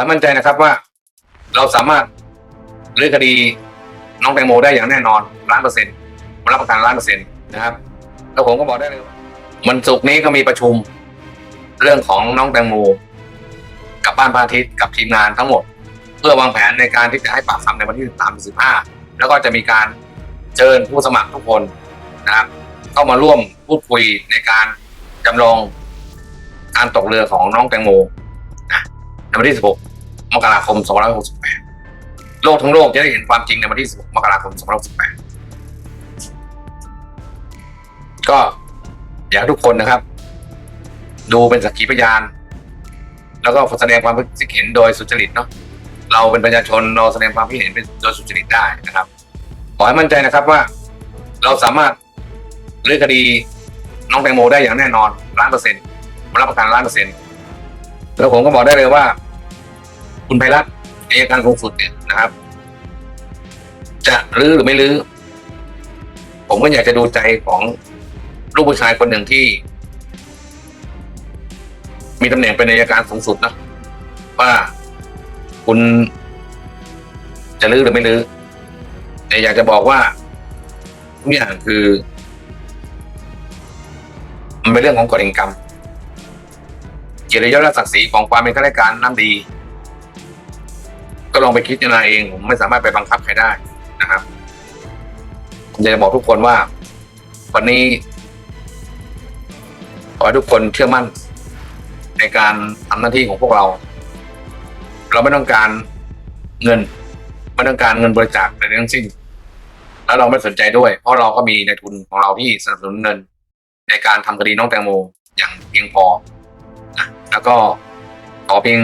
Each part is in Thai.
ให้มั่นใจนะครับว่า เราสามารถรื้อคดีน้องแตงโมได้อย่างแน่นอนล้านเปอร์เซ็นต์รับประกันล้านเปอร์เซ็นต์นะครับ แล้วผมก็บอกได้เลยวันศุกร์นี้ก็มีประชุม เรื่องของน้องแตงโม กับบ้านพาทิตย์กับทีมงานทั้งหมด เพื่อวางแผนในการที่จะให้ปากคำในวันที่13 15 แล้วก็จะมีการเชิญผู้สมัครทุกคนนะครับเข้ามาร่วมพูดคุยในการจำลองการตกเรือของน้องแตงโมนะในวันที่ 16 มกราคม 2568 โลกทั้งโลกจะได้เห็นความจริงในวันที่ 16 มกราคม 2568 ก็อยากให้ทุกคนนะครับ ดูเป็นสักขีพยาน แล้วก็แสดงความคิดเห็นโดยสุจริตเนาะเราเป็นประชาชนเราแสดงความคิดเห็นเป็นโดยสุจริตได้นะครับ ขอให้มั่นใจนะครับว่า เราสามารถเรื้อคดีน้องแตงโมได้อย่างแน่นอนล้านเปอร์เซ็นต์รับประกันล้านเปอร์เซ็นต์แล้วผมก็บอกได้เลยว่า คุณไพรัตน์อัยการสูงสุดเนี่ยนะครับ จะรื้อหรือไม่รื้อ ผมก็อยากจะดูใจของลูกผู้ชายคนหนึ่งที่ มีตำแหน่งเป็นอัยการสูงสุดนะว่าคุณจะรื้อหรือไม่รื้อแต่อยากจะบอกว่าทุกอย่างคือ มันเป็นเรื่องของกฎแห่งกรรมเกียรติยศและศักดิ์ศรีของความเป็นข้าราชการน้ำดี ก็ลองไปคิดจารณาเองผมไม่สามารถไปบังคับใครได้นะครับผมจะบอกทุกคนว่า วันนี้ขอให้ทุกคนเชื่อมั่น ในการทำหน้าที่ของพวกเรา เราไม่ต้องการเงินไม่ต้องการเงินบริจาคใดทั้งสิ้น แล้วเราไม่สนใจด้วย เพราะเราก็มีในทุนของเราที่สนับสนุนเงิน ในการทำคดีน้องแตงโมอย่างเพียงพอนะแล้วก็ขอเพียง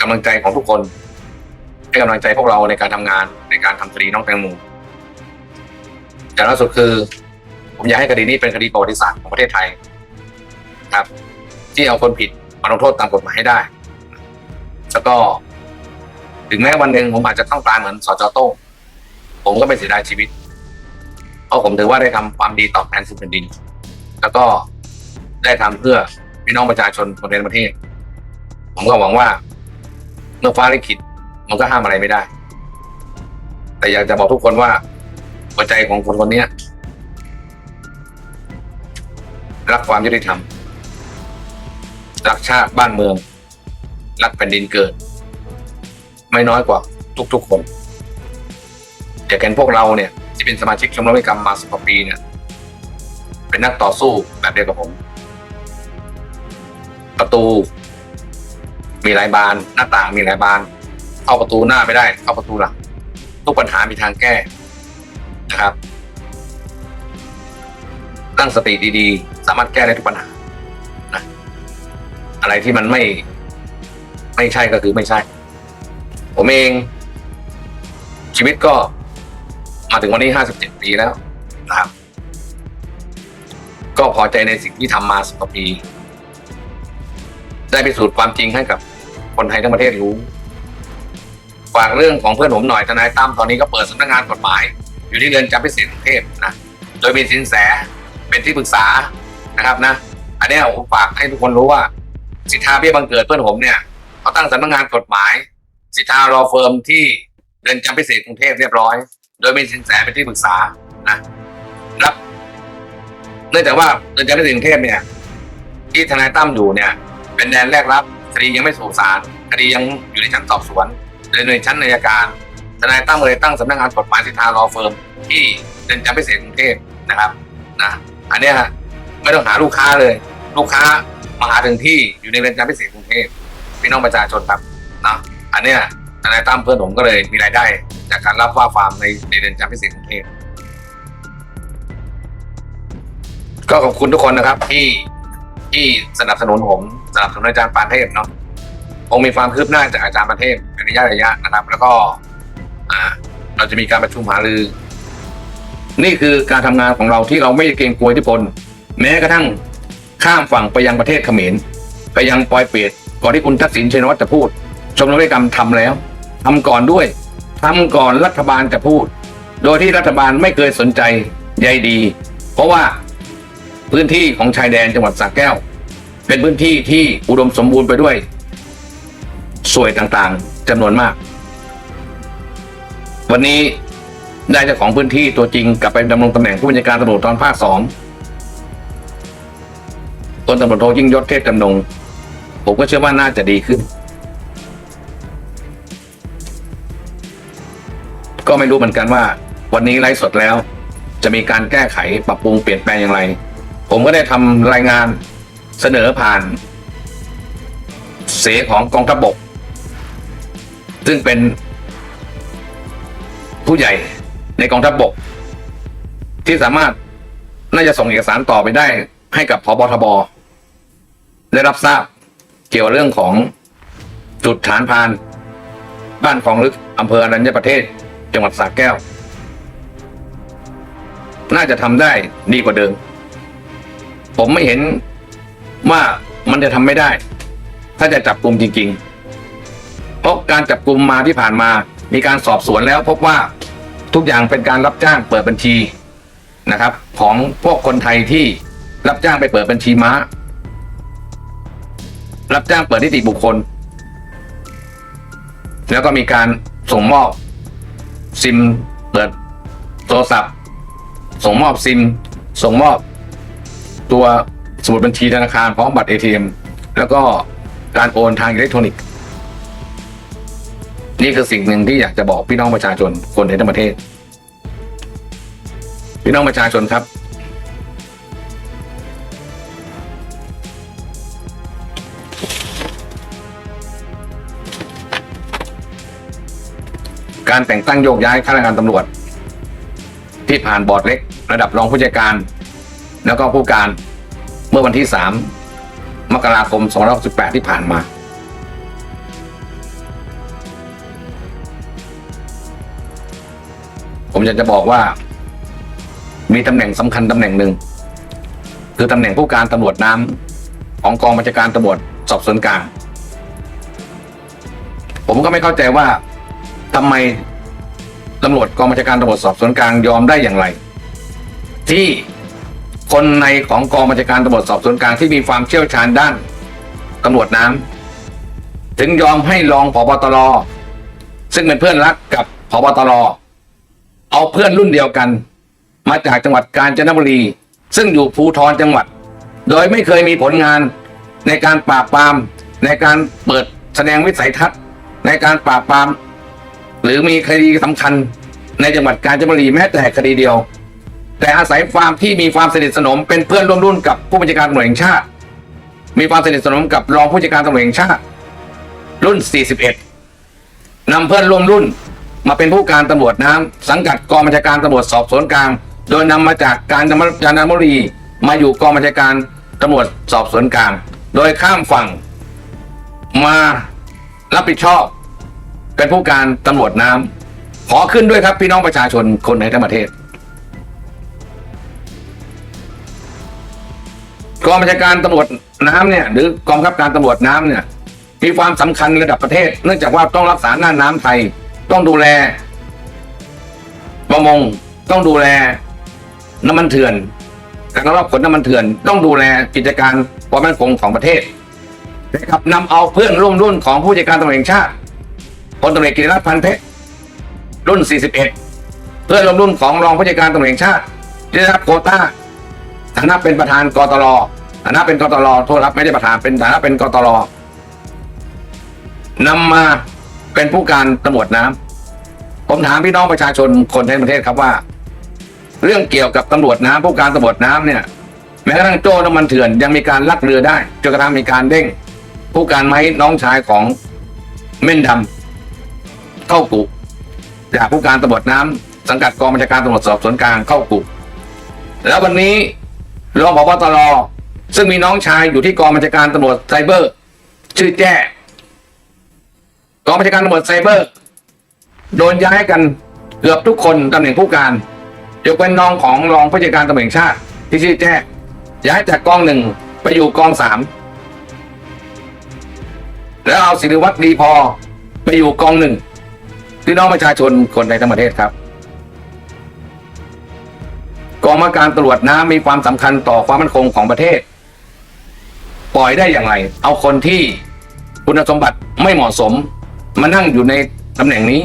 กำลังใจของทุกคน ให้กำลังใจพวกเราในการทำงานในการทำคดีน้องแตงโมอย่างล่าสุดคือ ผมอยากให้คดีนี้เป็นคดีประวัติศาสตร์ของประเทศไทยครับ ที่เอาคนผิดมาลงโทษตามกฎหมายให้ได้ แล้วก็ ถึงแม้วันหนึ่งผมอาจจะต้องตายเหมือนสจโต้งผมก็ไม่เสียดายชีวิต เพราะผมถือว่าได้ทำความดีตอบแทนสุนแผ่นดิน แล้วก็ได้ทำเพื่อพี่น้องประชาชนคนในประเทศ ผมก็หวังว่า เมื่อฟ้าลิขิต มันก็ห้ามอะไรไม่ได้ แต่อยากจะบอกทุกคนว่าหัวใจของคนคนนี้รักความยุติธรรม รักชาติบ้านเมือง รักแผ่นดินเกิด ไม่น้อยกว่าทุกๆคนแต่แกนพวกเราเนี่ย ที่เป็นสมาชิกชมรมวิกรรมมาสิบกว่าปีเนี่ย เป็นนักต่อสู้แบบเดียวกับผม ประตู มีหลายบาน หน้าต่างมีหลายบาน เข้าประตูหน้าไม่ได้ เข้าประตูหลังทุกปัญหามีทางแก้นะครับตั้งสติดีๆ สามารถแก้ได้ทุกปัญหานะอะไรที่มันไม่ ไม่ใช่ก็คือไม่ใช่ ผมเอง ชีวิตก็มาถึงวันนี้ห้าสิบเจ็ดปีแล้วนะครับ ก็พอใจในสิ่งที่ทำมาสิบกว่าปี ได้พิสูจน์ความจริงให้กับคนไทยทั้งประเทศรู้ ฝากเรื่องของเพื่อนผมหน่อยทนายตั้มตอนนี้ก็เปิดสำนักงานกฎหมาย อยู่ที่เรือนจำพิเศษกรุงเทพนะโดยมีสินแสเป็นที่ปรึกษานะครับนะ อันนี้ผมฝากให้ทุกคนรู้ว่า สิทธาเบี้ยบังเกิดเพื่อนผมเนี่ยเขาตั้งสำนักงานกฎหมาย สิทธารอเฟิร์มที่เรือนจำพิเศษกรุงเทพเรียบร้อย โดยมีสินแสเป็นที่ปรึกษานะรับเนื่องจากว่าเรือนจำพิเศษกรุงเทพเนี่ย ที่ทนายตั้มอยู่เนี่ย เป็นแดนแรกรับคดียังไม่สู่ศาลคดียังอยู่ในชั้นสอบสวน หรือในชั้นอัยการทนายตั้มเลยตั้งสำนักงานกฎหมายสิทธารอเฟิร์มที่เรือนจำพิเศษกรุงเทพนะครับนะอันเนี้ยไม่ต้องหาลูกค้าเลย ลูกค้ามาหาถึงที่อยู่ในเรือนจำพิเศษกรุงเทพพี่น้องประชาชนครับนะอันเนี้ยทนายตั้มเพื่อนผมก็เลยมีรายได้ จากการรับว่าความในในเรือนจำพิเศษกรุงเทพก็ขอบคุณทุกคนนะครับที่ที่สนับสนุนผมสนับสนุนอาจารย์ปานเทพเนาะ งมีความคืบหน้าจากอาจารย์ปานเทพเป็นระยะระยะนะครับ แล้วก็เราจะมีการประชุมหารือ นี่คือการทำงานของเราที่เราไม่เกรงกลัวอิทธิพลแม้กระทั่งข้ามฝั่งไปยังประเทศเขมรไปยังปอยเปรตก่อนที่คุณทักษิณชินวัตรจะพูด ชมรมวิกรรมทำแล้วทำก่อนด้วยทำก่อนรัฐบาลจะพูด โดยที่รัฐบาลไม่เคยสนใจใยดี เพราะว่าพื้นที่ของชายแดนจังหวัดสระแก้ว เป็นพื้นที่ที่อุดมสมบูรณ์ไปด้วย สวยต่างๆจำนวนมาก วันนี้ได้เจ้าของพื้นที่ตัวจริงกลับไปดำรงตำแหน่งผู้บัญชาการตำรวจตอนภาคสองตนตำรวจโทยิ่งยศเทพจำนง ผมก็เชื่อว่าน่าจะดีขึ้น ก็ไม่รู้เหมือนกันว่า วันนี้ไลฟ์สดแล้ว จะมีการแก้ไขปรับปรุงเปลี่ยนแปลงอย่างไร ผมก็ได้ทำรายงานเสนอผ่าน เสของกองทัพบก ซึ่งเป็น ผู้ใหญ่ในกองทัพบก ที่สามารถน่าจะส่งเอกสารต่อไปได้ให้กับพบทบได้รับทราบเกี่ยวเรื่องของจุดฐานพาน บ้านคลองลึกอำเภออรัญญประเทศ จังหวัดสระแก้ว น่าจะทำได้ดีกว่าเดิม ผมไม่เห็นว่ามันจะทำไม่ได้ ถ้าจะจับกลุ่มจริง ๆ เพราะการจับกลุ่มมาที่ผ่านมา มีการสอบสวนแล้วพบว่าทุกอย่างเป็นการรับจ้างเปิดบัญชีนะครับ ของพวกคนไทยที่รับจ้างไปเปิดบัญชีม้า รับจ้างเปิดนิติบุคคล แล้วก็มีการส่งมอบซิมเปิดโทรศัพท์ ส่งมอบซิม ส่งมอบตัวสมุดบัญชีธนาคารพร้อมบัตร ATM แล้วก็การโอนทางอิเล็กทรอนิกส์ นี่คือสิ่งหนึ่งที่อยากจะบอกพี่น้องประชาชนคนในทั้งประเทศ พี่น้องประชาชนครับ การแต่งตั้งโยกย้ายข้าราชการตำรวจ ที่ผ่านบอร์ดเล็ก ระดับรองผู้จัดการ แล้วก็ผู้การเมื่อวันที่ 3 มกราคม 2568ที่ผ่านมา ผมอยากจะบอกว่า มีตำแหน่งสำคัญตำแหน่งหนึ่ง คือตำแหน่งผู้การตำรวจน้ำของกองบัญชาการตำรวจสอบสวนกลาง ผมก็ไม่เข้าใจว่าทำไมตำรวจกองบัญชาการตำรวจสอบสวนกลางยอมได้อย่างไร ที่คนในของกองบัญชาการตำรวจสอบสวนกลางที่มีความเชี่ยวชาญด้านตำรวจน้ำถึงยอมให้รองผบตรซึ่งเป็นเพื่อนรักกับผบตร เอาเพื่อนรุ่นเดียวกัน มาจากจังหวัดกาญจนบุรี ซึ่งอยู่ภูทรจังหวัด โดยไม่เคยมีผลงานในการปราบปราม ในการเปิดแสดงวิสัยทัศน์ ในการปราบปราม หรือมีคดีสำคัญในจังหวัดกาญจนบุรีแม้แต่คดีเดียว แต่อาศัยความที่มีความสนิทสนมเป็นเพื่อนร่วมรุ่นกับผู้บัญชาการตำรวจแห่งชาติ มีความสนิทสนมกับรองผู้จัดการตำรวจแห่งชาติ รุ่น 41นำเพื่อนร่วมรุ่น มาเป็นผู้การตำรวจน้ำสังกัดกองบัญชาการตำรวจสอบสวนกลาง โดยนำมาจากการจนบุรีมาอยู่กองบัญชาการตำรวจสอบสวนกลาง โดยข้ามฝั่ง มารับผิดชอบ เป็นผู้การตำรวจน้ำขอขึ้นด้วยครับพี่น้องประชาชนคนในทั้งประเทศกองบัญชาการตำรวจน้ำเนี่ยหรือกองบังคับการตำรวจน้ำเนี่ยมีความสำคัญระดับประเทศ เนื่องจากว่าต้องรักษาหน้าน้ำไทย ต้องดูแล ประมงต้องดูแล น้ำมันเถื่อนการรับขนน้ำมันเถื่อน ต้องดูแลกิจการความมั่นคงของประเทศนะครับนำเอาเพื่อนร่วมรุ่นของผู้จัดการตำรวจแห่งชาติพลตำรวจกิติรัตน์พันเพชรรุ่น 41 เพื่อนร่วมรุ่นของรองผู้จัดการตำรวจแห่งชาติที่ได้รับโควต้าฐานะเป็นประธานกตรฐานะเป็นกตรโทษครับไม่ได้ประธานเป็นฐานะเป็นกตรนำมา เป็นผู้การตำรวจน้ำผมถามพี่น้องประชาชนคนในประเทศครับว่า เรื่องเกี่ยวกับตำรวจน้ำผู้การตำรวจน้ำเนี่ย แม้กระทั่งโจ้น้ำมันเถื่อนยังมีการลักเรือได้จนกระทั่งมีการเด้ง ผู้การไม้น้องชายของเม่นดำเข้ากุจากผู้การตำรวจน้ำสังกัดกองบัญชาการตำรวจสอบสวนกลางเข้ากุแล้ววันนี้รองผบตรซึ่งมีน้องชายอยู่ที่กองบัญชาการตำรวจไซเบอร์ ชื่อแจ้ กองบัญชาการตำรวจไซเบอร์ โดนย้ายกันเกือบทุกคนตำแหน่งผู้การยกเว้นน้องของรองผู้จัดการตำรวจแห่งชาติ ที่ชื่อแจ้ย้ายจากกองหนึ่งไปอยู่กองสามแล้วเอาศิริวัตรดีพอไปอยู่กองหนึ่งพี่น้องประชาชนคนในทั้งประเทศครับ กองบัญชาการตำรวจน้ำมีความสำคัญต่อความมั่นคงของประเทศ ปล่อยได้อย่างไร เอาคนที่คุณสมบัติไม่เหมาะสม มานั่งอยู่ในตำแหน่งนี้